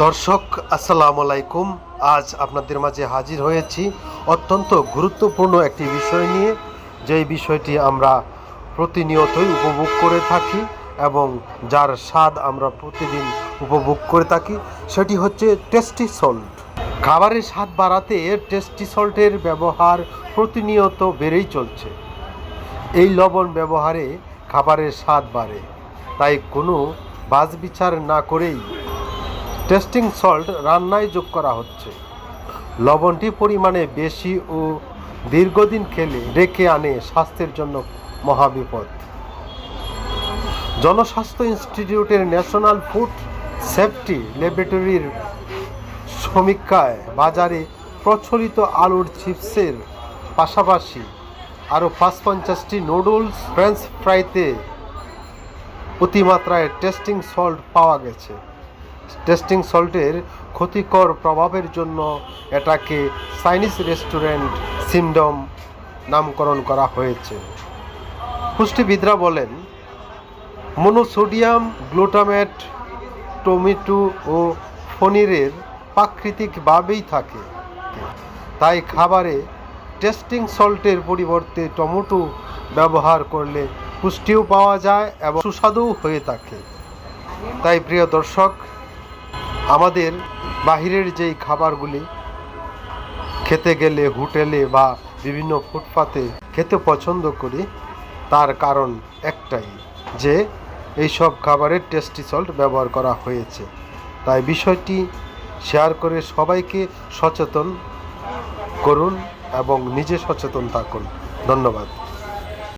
দর্শক, আসসালামু আলাইকুম। আজ আপনাদের মাঝে হাজির হয়েছি অত্যন্ত গুরুত্বপূর্ণ একটি বিষয় নিয়ে। যেই বিষয়টি আমরা প্রতিনিয়তই উপভোগ করে থাকি এবং যার স্বাদ আমরা প্রতিদিন উপভোগ করে থাকি, সেটি হচ্ছে টেস্টি সল্ট। খাবারের স্বাদ বাড়াতে টেস্টি সল্টের ব্যবহার প্রতিনিয়ত বেড়েই চলছে। এই লবণ ব্যবহারে খাবারের স্বাদ বাড়ে, তাই কোনো বাজবিচার না করেই টেস্টিং সল্ট রান্নায় যোগ করা হচ্ছে। লবণটি পরিমাণে বেশি ও দীর্ঘদিন খেলে ডেকে আনে স্বাস্থ্যের জন্য মহাবিপদ। জনস্বাস্থ্য ইনস্টিটিউটের ন্যাশনাল ফুড সেফটি ল্যাবরেটরির সমীক্ষায় বাজারে প্রচলিত আলুর চিপসের পাশাপাশি আরও পাঁচ পঞ্চাশটি নুডলস, ফ্রেঞ্চ ফ্রাইতে অতিমাত্রায় টেস্টিং সল্ট পাওয়া গেছে। টেস্টিং সল্টের ক্ষতিকর প্রভাবের জন্য এটাকে চাইনিজ রেস্টুরেন্ট সিমডম নামকরণ করা হয়েছে। পুষ্টিবিদরা বলেন, মনোসোডিয়াম, গ্লুটামেট, টমেটো ও পনিরের প্রাকৃতিকভাবেই থাকে। তাই খাবারে টেস্টিং সল্টের পরিবর্তে টমেটো ব্যবহার করলে পুষ্টিও পাওয়া যায় এবং সুস্বাদুও হয়ে থাকে। তাই প্রিয় দর্শক আমাদের বাহিরের যেই খাবারগুলি খেতে গেলে, হোটেলে বা বিভিন্ন ফুটপাতে খেতে পছন্দ করি, তার কারণ একটাই যে এইসব খাবারের টেস্টি সল্ট ব্যবহার করা হয়েছে। তাই বিষয়টি শেয়ার করে সবাইকে সচেতন করুন এবং নিজে সচেতন থাকুন। ধন্যবাদ।